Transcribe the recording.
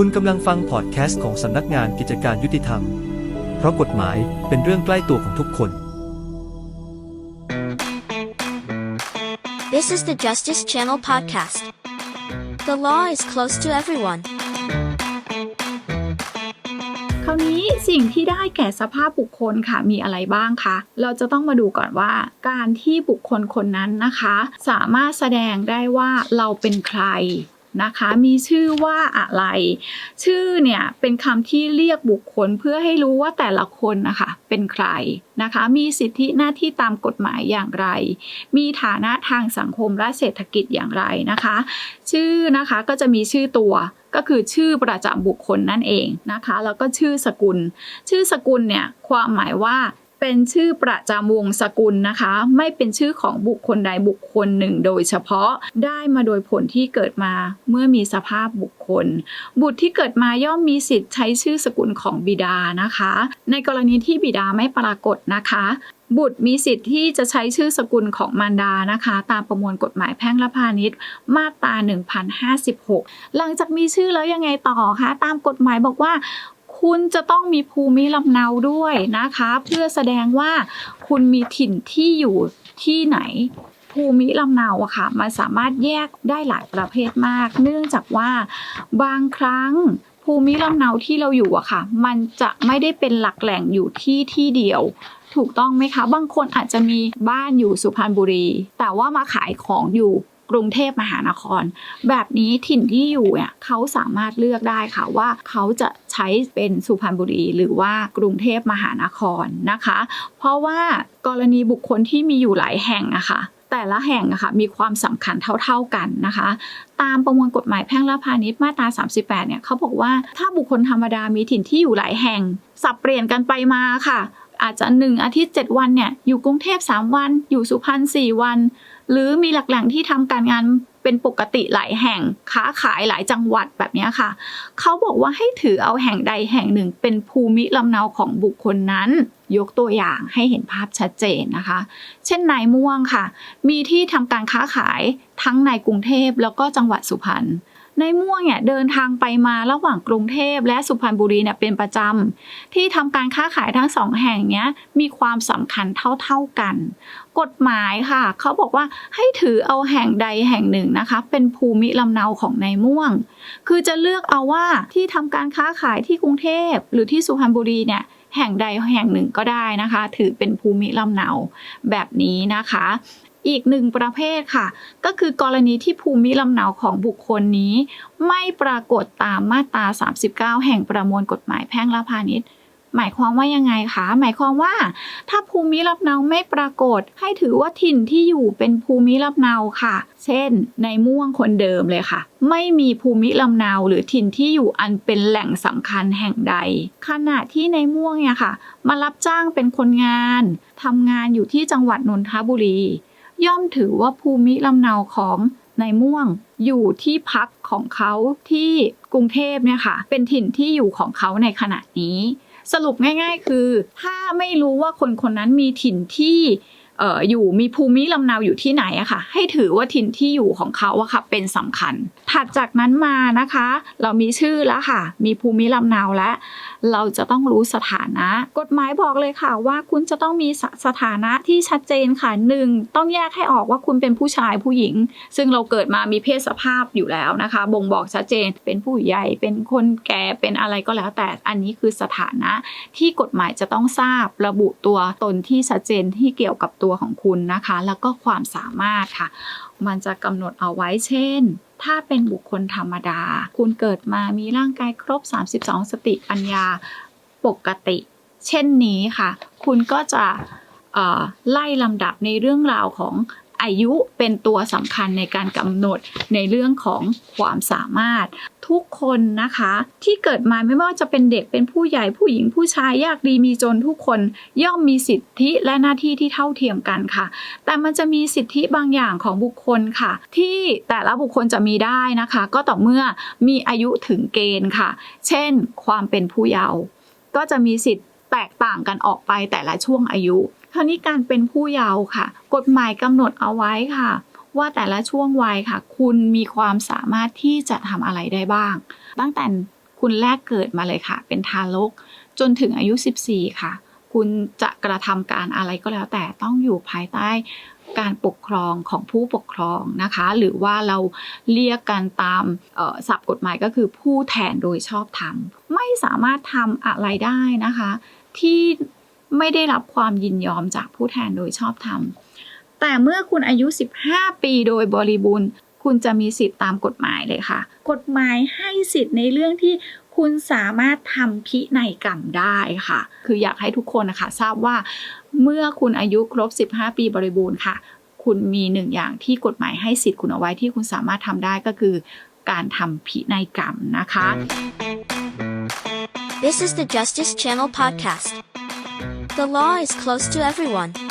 คุณกำลังฟังพอดแคสต์ของสำนักงานกิจการยุติธรรม เพราะกฎหมายเป็นเรื่องใกล้ตัวของทุกคน This is the Justice Channel podcast. The law is close to everyone. คราวนี้สิ่งที่ได้แก่สภาพบุคคลค่ะมีอะไรบ้างคะเราจะต้องมาดูก่อนว่า การที่บุคคลคนนั้นนะคะ สามารถแสดงได้ว่าเราเป็นใคร นะคะ มีชื่อว่าอะไร ชื่อเนี่ยเป็นคำที่เรียกบุคคลเพื่อให้รู้ว่าแต่ละคนนะคะเป็นใครนะคะ มีสิทธิหน้าที่ตามกฎหมายอย่างไร มีฐานะทางสังคมและเศรษฐกิจอย่างไรนะคะ ชื่อนะคะก็จะมีชื่อตัวก็คือชื่อประจำบุคคลนั่นเองนะคะ แล้วก็ชื่อสกุล ชื่อสกุลเนี่ยความหมายว่า เป็นชื่อประจำวงสกุลนะคะ ไม่เป็นชื่อของบุคคลใดบุคคลหนึ่ง โดยเฉพาะได้มาโดยผลที่เกิดมาเมื่อมีสภาพบุคคล บุตรที่เกิดมาย่อมมีสิทธิ์ใช้ชื่อสกุลของบิดานะคะ ในกรณีที่บิดาไม่ปรากฏนะคะ บุตรมีสิทธิ์ที่จะใช้ชื่อสกุลของมารดานะคะ ตามประมวลกฎหมายแพ่งและพาณิชย์ มาตรา1056 หลังจากมีชื่อแล้วยังไงต่อคะตามกฎหมายบอกว่า คุณจะต้องมีภูมิลำเนาด้วยนะคะ เพื่อแสดงว่าคุณมีถิ่นที่อยู่ที่ไหนภูมิลำเนาอะค่ะมันสามารถแยกได้หลายประเภทมาก เนื่องจากว่าบางครั้งภูมิลำเนาที่เราอยู่อะค่ะ มันจะไม่ได้เป็นหลักแหล่งอยู่ที่ที่เดียว ถูกต้องไหมคะ บางคนอาจจะมีบ้านอยู่สุพรรณบุรี แต่ว่ามาขายของอยู่ กรุงเทพมหานคร แบบนี้ถิ่นที่อยู่เนี่ยเขาสามารถเลือกได้ค่ะว่าเขาจะใช้เป็นสุพรรณบุรีหรือว่ากรุงเทพมหานครนะคะ เพราะว่ากรณีบุคคลที่มีอยู่หลายแห่งอะค่ะแต่ละแห่งอะค่ะมีความสำคัญเท่า ๆกันนะคะ ตามประมวลกฎหมายแพ่งและพาณิชย์มาตรา 38 เนี่ยเขาบอกว่าถ้าบุคคลธรรมดามีถิ่นที่อยู่หลายแห่ง สับเปลี่ยนกันไปมาค่ะ อาจจะ 1 อาทิตย์ 7 วันเนี่ยอยู่กรุงเทพ 3 วัน อยู่สุพรรณ4วัน หรือมีหลักแหล่งที่ทำการงานเป็นปกติหลายแห่งค้าขายหลายจังหวัดแบบนี้ค่ะ เขาบอกว่าให้ถือเอาแห่งใดแห่งหนึ่งเป็นภูมิลำเนาของบุคคลนั้น ยกตัวอย่างให้เห็นภาพชัดเจนนะคะ เช่นนายม่วงค่ะ มีที่ทำการค้าขายทั้งในกรุงเทพแล้วก็จังหวัดสุพรรณ ในม่วงเนี่ยเดินทางไปมาระหว่างกรุงเทพและสุพรรณบุรีเนี่ยเป็นประจำที่ทำการค้าขายทั้งสองแห่งเนี้ยมีความสำคัญเท่าๆกัน กฎหมายค่ะ เขาบอกว่าให้ถือเอาแห่งใดแห่งหนึ่งนะคะ เป็นภูมิลำเนาของนายม่วง คือจะเลือกเอาว่าที่ทำการค้าขายที่กรุงเทพหรือที่สุพรรณบุรีเนี่ยแห่งใดแห่งหนึ่งก็ได้นะคะ ถือเป็นภูมิลำเนาแบบนี้นะคะ อีกหนึ่งประเภทค่ะ ก็คือกรณีที่ภูมิลำเนาของบุคคลนี้ ไม่ปรากฏตามมาตรา 39 แห่งประมวลกฎหมายแพ่งและพาณิชย์หมายความว่ายังไงคะ หมายความว่า ถ้าภูมิลำเนาไม่ปรากฏ ให้ถือว่าถิ่นที่อยู่เป็นภูมิลำเนาค่ะ เช่น ในม่วงคนเดิมเลยค่ะ ไม่มีภูมิลำเนาหรือถิ่นที่อยู่อันเป็นแหล่งสำคัญแห่งใด ขณะที่ในม่วงเนี่ยค่ะ มารับจ้างเป็นคนงานทำงานอยู่ที่จังหวัดนนทบุรี ย่อมถือว่าภูมิลำเนาของนายม่วงอยู่ที่พักของเขาที่กรุงเทพเนี่ยค่ะ เป็นถิ่นที่อยู่ของเขาในขณะนี้ สรุปง่าย ๆ คือ ถ้าไม่รู้ว่าคนคนนั้นมีถิ่นที่ อออยู่มีภูมิลำเนาอยู่ที่ไหนอะค่ะ ให้ถือว่าถิ่นที่อยู่ของเขาอะค่ะเป็นสำคัญ ถัดจากนั้นมานะคะ เรามีชื่อแล้วค่ะ มีภูมิลำเนาแล้วเราจะต้องรู้สถานะ กฎหมายบอกเลยค่ะ ว่าคุณจะต้องมีสสถานะที่ชัดเจนค่ะหนึ่งต้องแยกให้ออกว่าคุณเป็นผู้ชายผู้หญิง ซึ่งเราเกิดมามีเพศสภาพอยู่แล้วนะคะ บ่งบอกชัดเจนเป็นผู้ใหญ่เป็นคนแก่เป็นอะไรก็แล้ว แต่อันนี้คือสถานะที่กฎหมายจะต้องทราบระบุตัวตนที่ชัดเจนที่เกี่ยวกับตัวัวของคุณนะคะ แล้วก็ความสามารถค่ะ มันจะกำหนดเอาไว้เช่น ถ้าเป็นบุคคลธรรมดา คุณเกิดมามีร่างกายครบ 32 สติปัญญาปกติ เช่นนี้ค่ะ คุณก็จะไล่ลำดับในเรื่องราวของ อายุเป็นตัวสำคัญในการกำหนดในเรื่องของความสามารถ ทุกคนนะคะ ที่เกิดมาไม่ว่าจะเป็นเด็กเป็นผู้ใหญ่ผู้หญิงผู้ชายยากดีมีจนทุกคนย่อมมีสิทธิและหน้าที่ที่เท่าเทียมกันค่ะ แต่มันจะมีสิทธิบางอย่างของบุคคลค่ะ ที่แต่ละบุคคลจะมีได้นะคะ ก็ต่อเมื่อมีอายุถึงเกณฑ์ค่ะ เช่น ความเป็นผู้เยาว์ก็จะมีสิทธิแตกต่างกันออกไปแต่ละช่วงอายุ คราวนี้การเป็นผู้เยาว์ค่ะ กฎหมายกำหนดเอาไว้ค่ะ ว่าแต่ละช่วงวัยค่ะ คุณมีความสามารถที่จะทำอะไรได้บ้าง ตั้งแต่คุณแรกเกิดมาเลยค่ะ เป็นทารก จนถึงอายุ 14 ค่ะ คุณจะกระทำการอะไรก็แล้วแต่ต้องอยู่ภายใต้การปกครองของผู้ปกครองนะคะ หรือว่าเราเรียกกันตามศัพท์กฎหมายก็คือผู้แทนโดยชอบธรรม ไม่สามารถทำอะไรได้นะคะ ที่ ไม่ได้รับความยินยอมจากผู้แทนโดยชอบธรรม แต่เมื่อคุณอายุ 15 ปีโดยบริบูรณ์ คุณจะมีสิทธิ์ตามกฎหมายเลยค่ะ กฎหมายให้สิทธิ์ในเรื่องที่คุณสามารถทำพินัยกรรมได้ค่ะ คืออยากให้ทุกคนนะคะทราบว่าเมื่อคุณอายุครบ 15 ปีบริบูรณ์ค่ะ คุณมีหนึ่งอย่างที่กฎหมายให้สิทธิ์คุณเอาไว้ที่คุณสามารถทำได้ก็คือ การทำพินัยกรรมนะคะ This is the Justice Channel podcast. The law is close to everyone.